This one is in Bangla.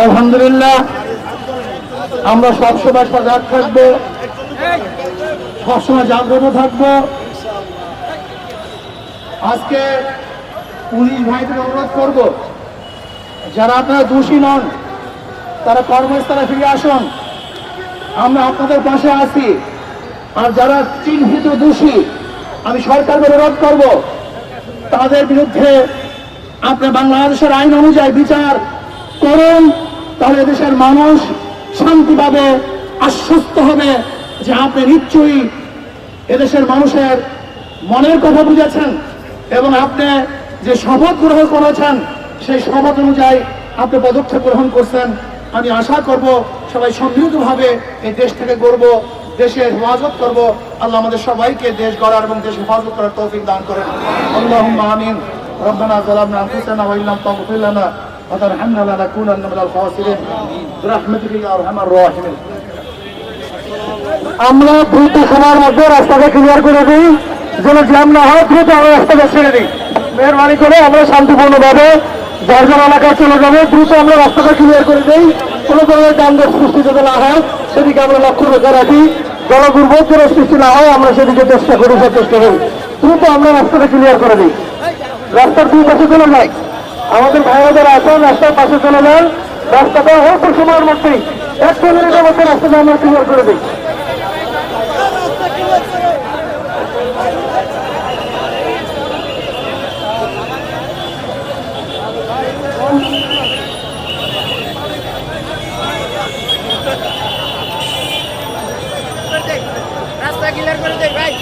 আলহামদুলিল্লাহ, আমরা সবসময় সজাগ থাকব সবসময় জাগ্রত থাকব। আজকে পুলিশ ভাইদের অনুরোধ করব, যারা আপনারা দোষী নন, তারা কর্মস্থলে ফিরে আসুন। আমরা আপনাদের পাশে আছি, আর যারা চিহ্নিত দোষী, আমি সরকারকে অনুরোধ করব, তাদের বিরুদ্ধে আপনার বাংলাদেশের আইন অনুযায়ী বিচার করুন, তাহলে দেশের মানুষ শান্তি পাবে আশ্বস্ত হবে যে আপনি নিশ্চয়ই এদেশের মানুষের মনের কথা বুঝেছেন এবং আপনি যে শপথ গ্রহণ করেছেন, সেই শপথ অনুযায়ী আপনি পদক্ষেপ গ্রহণ করছেন। আমি আশা করব সবাই সম্মিলিতভাবে এই দেশ থেকে গড়ব, দেশের হেফাজত করব। আল্লাহ আমাদের সবাইকে দেশ গড়ার এবং দেশ হেফাজত করার তৌফিক দান করেন। আল্লাহ আমিন। রব্বানা জালামনা আনফুসানা ওয়া ইল্লাম তাগফির লানা। وترحمنا لنكونن من الخاسرين برحمتك يا ارحم الراحمين আমরা দ্রুত সময়ের মধ্যে রাস্তাটা ক্লিয়ার করে দিই যেন জ্যাম না হয় দ্রুত আমরা রাস্তাটা ছেড়ে দিই মেহরবানি করে আমরা শান্তিপূর্ণভাবে যার যার এলাকায় চলে যাবো দ্রুত আমরা রাস্তাটা ক্লিয়ার করে দিই কোনো ধরনের যানজট সৃষ্টি যাতে না হয় সেদিকে আমরা লক্ষ্য রেখে রাখি জলদুর্ভোগ যেন সৃষ্টি না হয় আমরা সেদিকে চেষ্টা করি সে চেষ্টা করি দ্রুত আমরা রাস্তাটা ক্লিয়ার করে দিই রাস্তার দুই পাশে চলে যাই আমাদের ভাইরা যারা আছেন, রাস্তার পাশে চলে যান। রাস্তাটা অল্প সময়ের মধ্যেই। একশো মিনিটের মধ্যে রাস্তাটা আমরা ক্লিয়ার করে দিই। রাস্তা ক্লিয়ার করে দেয় ভাই।